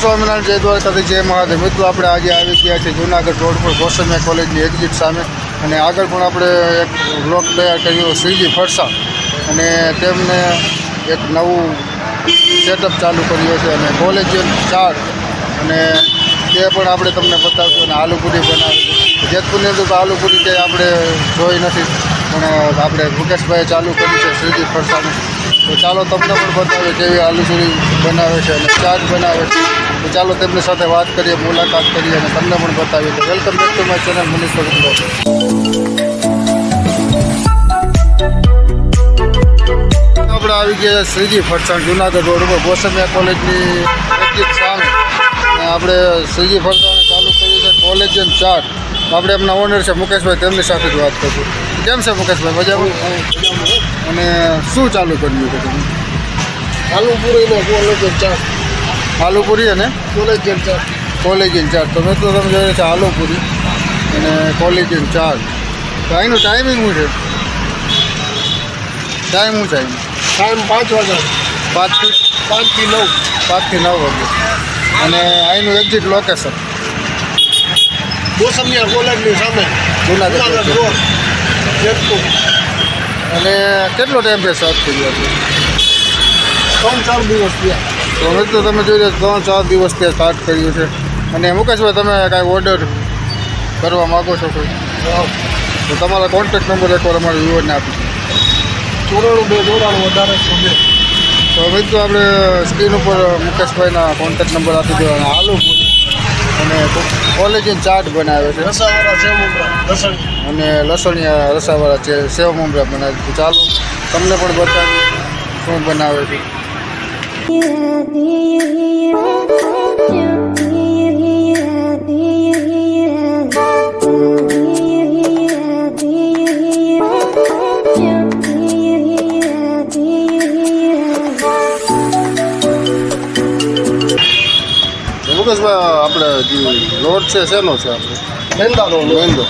સ્વામિનારાયણ જય દ્વારકાથી જય મહાદેવ. મિત્રો, આપણે આજે આવી ગયા છે જુનાગઢ રોડ પર ગોસમિયા કોલેજની એક્ઝિટ સામે અને આગળ પણ આપણે એક બ્લોક તૈયાર કર્યો, શ્રીજી ફરસા અને તેમને એક નવું સેટઅપ ચાલુ કર્યું છે અને કોલેજિયન ચાર. અને તે પણ આપણે તમને બતાવશું અને આલુપુરી બનાવે. જેતપુરની અંદર તો આલુપુરી તે આપણે જોઈ નથી, પણ આપણે મુકેશભાઈએ ચાલુ કર્યું છે શ્રીજી ફરસાનું તો ચાલો તમને પણ બતાવીએ કેવી આલુપુરી બનાવે છે અને ચાટ બનાવે છે. તો ચાલો તેમની સાથે વાત કરીએ મુલાકાત કરીએ અને તમને પણ બતાવીએ તો welcome back to my channel Manish પગલો આપણે આવી ગયા શ્રીજી ફરસાણ જુનાગઢ રોડ ઉપર ગોસમિયા કોલેજની એક્ઝિટ સામે. આપણે શ્રીજી ફરસાણ ચાલુ કર્યું છે કોલેજ કોલેજિયન ચાર આપણે એમના ઓનર છે મુકેશભાઈ તેમની સાથે જ વાત કરશું. કેમ છે મુકેશભાઈ મજામાં? અને શું ચાલુ કર્યું છે તમે? પૂરું પૂરીનો કોલેજ ચાર. આલુપુરી અને કોલેજ ઇન્ચાર્જ કોલેજ ઇન્ચાર્જ તમે તો તમે જોઈએ છે આલુપુરી અને કોલેજ ઇન્ચાર્જ તો અહીંનું ટાઈમિંગ શું છે? ટાઈમ શું છે અહીંનો? ટાઈમ પાંચ વાગ્યા પાંચથી પાંચથી નવ. પાંચથી નવ વાગે. અને અહીંનું એક્ઝિટ લોકેશન મોસમિયા કોલેજની સામે. જુનાગઢ જેતપુર. અને કેટલો ટાઈમ સ્ટાર્ટ કર્યો છે ત્રણ ચાર દિવસ થયા. તો મિત્રો તમે જોઈ રહ્યા ત્રણ ચાર દિવસ ત્યાં સ્ટાર્ટ કર્યું છે. અને મુકેશભાઈ તમે કાંઈ ઓર્ડર કરવા માગો છો કોઈ? તો તમારા કોન્ટેક્ટ નંબર એકવાર અમારા વ્યુઅરને આપી ચોરાણું બે ચોરાણું વધારે બે. તો મિત્રો આપણે સ્ક્રીન ઉપર મુકેશભાઈના કોન્ટેક્ટ નંબર આપી દેવાના. આલુ પૂરી અને કોલેજીન ચાટ બનાવે છે. છે અને લસણિયા રસાવાળા છે સેવ મમરા બનાવે છે. ચાલો તમને પણ બતાવીએ શું બનાવે છે. તો આપણે જે લોટ છે શેનો છે આપણે મેંદાનો મેંદો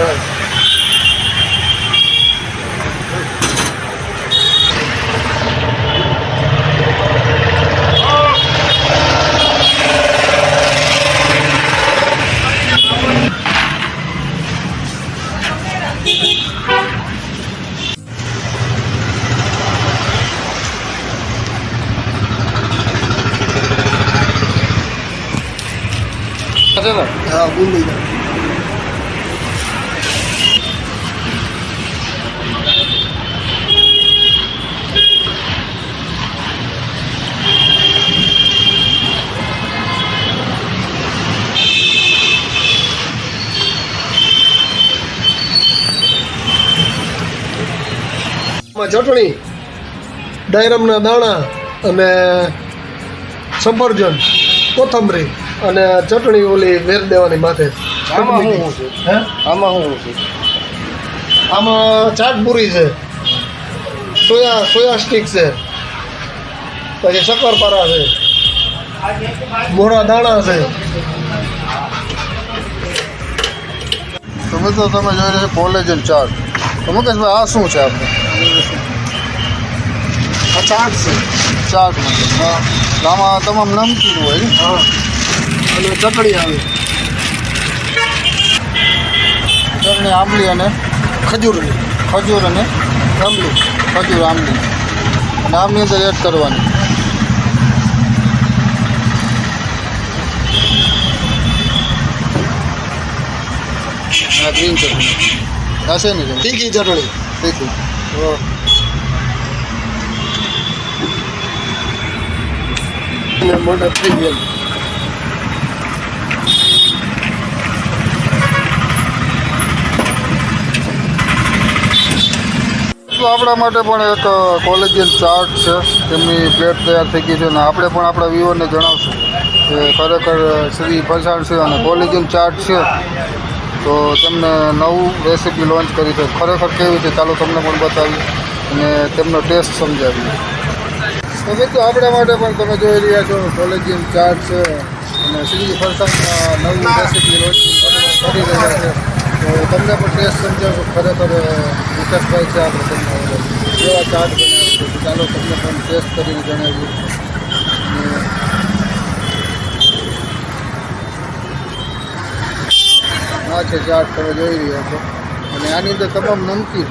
હમ right. છે ને હા માં ચટણી ડાયરમના દાણા અને સફરજન કોથમરી અને ચટણી ઓલી વેર દેવાની માથે. આમાં હું છે? હે? આમાં શું છે? આમાં ચાટ પૂરી છે સોયા સોયા સ્ટીક છે પછી શક્કરપારા છે મોરા દાણા છે. તમે તો તમે જોઈ રહ્યા છો કોલેજ ચાટ તો મુકેશભાઈ આ શું છે આપણે આ ચાટ છે ચાટ માટે આમાં તમામ નમકીન હોય હા. અને ચકડી આવે. ચટણી આંબલી અને ખજૂરની ખજૂર અને આંબલી. ખજૂર આંબલી. અને આમની અંદર એડ કરવાની. ગ્રીન ચટણી. હશે ને? તીખી ચટણી. તીખું. અને મોટા થઈ ગયા તો આપણા માટે પણ એક કોલેજિયન ચાર્ટ છે. તેમની પ્લેટ તૈયાર થઈ ગઈ છે અને આપણે પણ આપણા વ્યુઅરને જણાવશું કે ખરેખર શ્રી ફરસાણ છે અને કોલેજિયન ચાર્ટ છે. તો તેમને નવું રેસીપી લોન્ચ કરી છે. ખરેખર કેવી છે ચાલો તમને પણ બતાવીએ અને તેમનો ટેસ્ટ સમજાવીએ. તો મિત્રો આપણા માટે પણ તમે જોઈ રહ્યા છો કોલેજિયન ચાર્ટ છે અને શ્રી ફરસાણ નવી રેસીપી લોન્ચ કરી રહ્યા છે. તો તમને પણ ટેસ્ટ સમજાવશો, ખરેખર વિકાસભાઈ છે આપણે તમને કેવા ચાર્ટ બનાવ્યો છે. ચાલો તમને પણ ટેસ્ટ કરીને જણાવીએ. આ છે ચાટ તમે જોઈ રહ્યા છો. અને આની અંદર તમામ નમકીન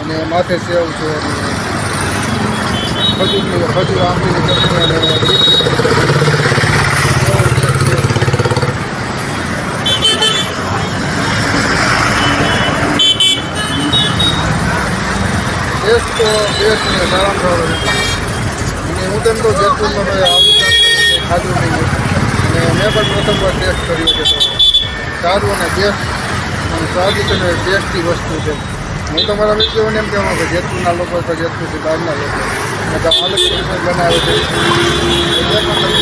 અને માથે સેવ છે અને ખજૂરની ખજૂર આંબલીની ચટણી અને ટેસ્ટ તો ટેસ્ટ ને સારામાં સારો છે અને હું તેમ તો જેતપુરમાં મેં આવી જાત ખાધું નહીં હોય. અને મેં પણ પ્રથમવાર ટેસ્ટ કર્યું છે તો સારું અને બેસ્ટ અને સ્વાદિષ્ટ અને ટેસ્ટી વસ્તુ છે હું તમારા મિત્રોને એમ કહેવા કે જેતપુરના લોકો તો જેતપુરથી બહારના લોકો. અને તો આલુપુરી બનાવે છે. એ પણ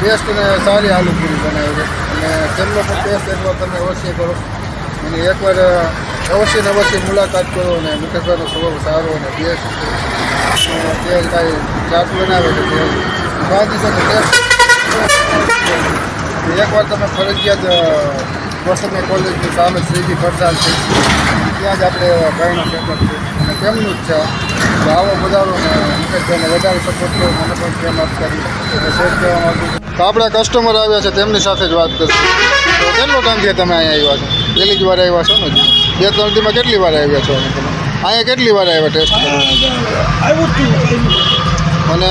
ટેસ્ટ અને સારી આલુપુરી બનાવે છે. અને તેમનો પણ ટેસ્ટ એકવાર તમે અવશ્ય કરો. અને એકવાર અવશ્ય ને અવશ્ય મુલાકાત કરો અને મુકેશભાઈનો સ્વભાવ સારો અને ટેસ્ટ તે કાંઈ ચાટ બનાવે છે, તે સ્વાદિષ્ટ અને ટેસ્ટ એકવાર તમે ફરજિયાત કોસમે કોલેજની સામે શ્રીજી પડતાલ છે. ત્યાં જ આપણે ભાઈનો સપોર્ટ છે. અને તેમનું જ છે. તો આવો વધારો ને મુકેશભાઈને વધારે સપોર્ટ કરો. મને પણ પ્રેમ આપતા એટલે શેર કહેવા માગું તો આપણા કસ્ટમર આવ્યા છે તેમની સાથે જ વાત કરશું. તો કેટલો ટાઈમથી તમે અહીંયા આવ્યા છો? પહેલી જ વાર આવ્યા છો ને? બે ત્રણ દીમાં કેટલી વાર આવ્યા છો અહીંયા તમે? અહીંયા કેટલી વાર આવ્યા ટેસ્ટ અને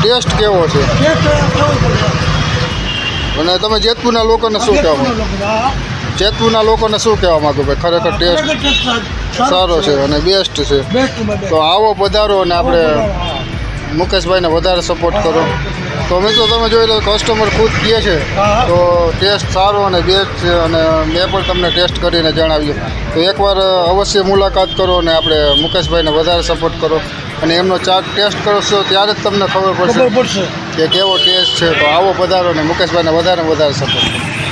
ટેસ્ટ કેવો છે? અને તમે જેતપુરના લોકોને શું કહેવા જેતપુરના લોકોને શું કહેવા માગો ભાઈ? ખરેખર ટેસ્ટ સારો છે અને બેસ્ટ છે. તો આવો પધારો અને આપણે મુકેશભાઈને વધારે સપોર્ટ કરો. તો મિત્રો તમે જોઈ લો કસ્ટમર ખુદ કહે છે. તો ટેસ્ટ સારો અને બેસ્ટ છે અને મેં પણ તમને ટેસ્ટ કરીને જણાવ્યું. તો એકવાર અવશ્ય મુલાકાત કરો અને આપણે મુકેશભાઈને વધારે સપોર્ટ કરો. અને એમનો ચાર્ટ ટેસ્ટ કરશો ત્યારે જ તમને ખબર પડશે કે કેવો ટેસ્ટ છે. તો આવો પધારો અને મુકેશભાઈને વધારે વધારે સપોર્ટ કરો.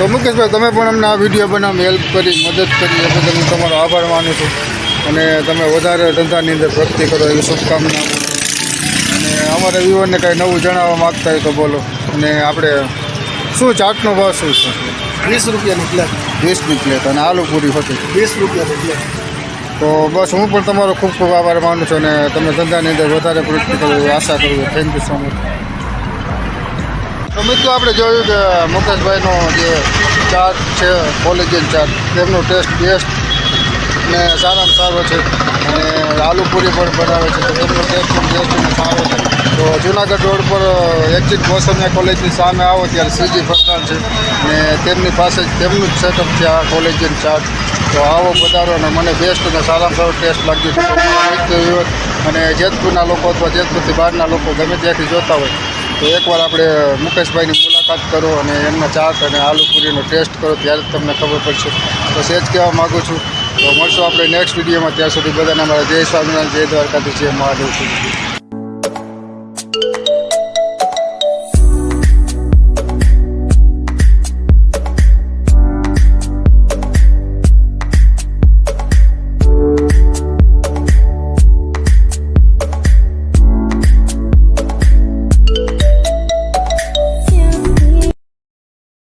તો મુકેશભાઈ તમે પણ અમને આ વીડિયો બનાવવામાં હેલ્પ કરી મદદ કરી એ બદલ હું તમારો આભાર માનું છું. અને તમે વધારે ધંધાની અંદર પ્રગતિ કરો એવી શુભકામના અને અમારા વ્યુઅરને કાંઈ નવું જણાવવા માગતા હોય તો બોલો. અને આપણે શું ચાટનો ભાવ શું છે? વીસ રૂપિયાની પ્લેટ વીસની પ્લેટ અને આલુ પૂરી હતી. વીસ રૂપિયાની પ્લેટ તો બસ હું પણ તમારો ખૂબ ખૂબ આભાર માનું છું અને તમે ધંધાની અંદર વધારે પ્રગતિ કરો એવી આશા કરું થેન્ક યુ સો મચ તો મિત્રો આપણે જોયું કે મુકેશભાઈનો જે ચાર્ટ છે કોલેજિયન ચાર્જ તેમનો ટેસ્ટ બેસ્ટ ને સારામાં સારો છે. અને આલુપૂરી પણ બનાવે છે. તો તેમનો ટેસ્ટ પણ બેસ્ટ અને સારો છે. તો જુનાગઢ રોડ પર એક્ઝિટ ગોસમિયા કોલેજની સામે આવો ત્યારે શ્રીજી ફરસાણ છે. ને તેમની પાસે જ તેમનું જ સેટઅપ છે આ કોલેજિયન ચાર્જ તો આવો પધારો અને મને બેસ્ટ અને સારામાં સારો ટેસ્ટ લાગ્યો છે તો અને જેતપુરના લોકો અથવા જેતપુરથી બહારના લોકો ગમે ત્યાંથી જોતા હોય. તો એકવાર આપણે મુકેશભાઈની મુલાકાત કરો અને એમના ચાટ અને આલુપુરીનો ટેસ્ટ કરો, ત્યારે જ તમને ખબર પડશે. તો સેજ કહેવા માગું છું. તો મળશું આપણે નેક્સ્ટ વિડીયોમાં. ત્યાં સુધી બધાને અમારા જય સ્વામિનારાયણ, જય દ્વારકાથી જય મહાદેવ. સુધી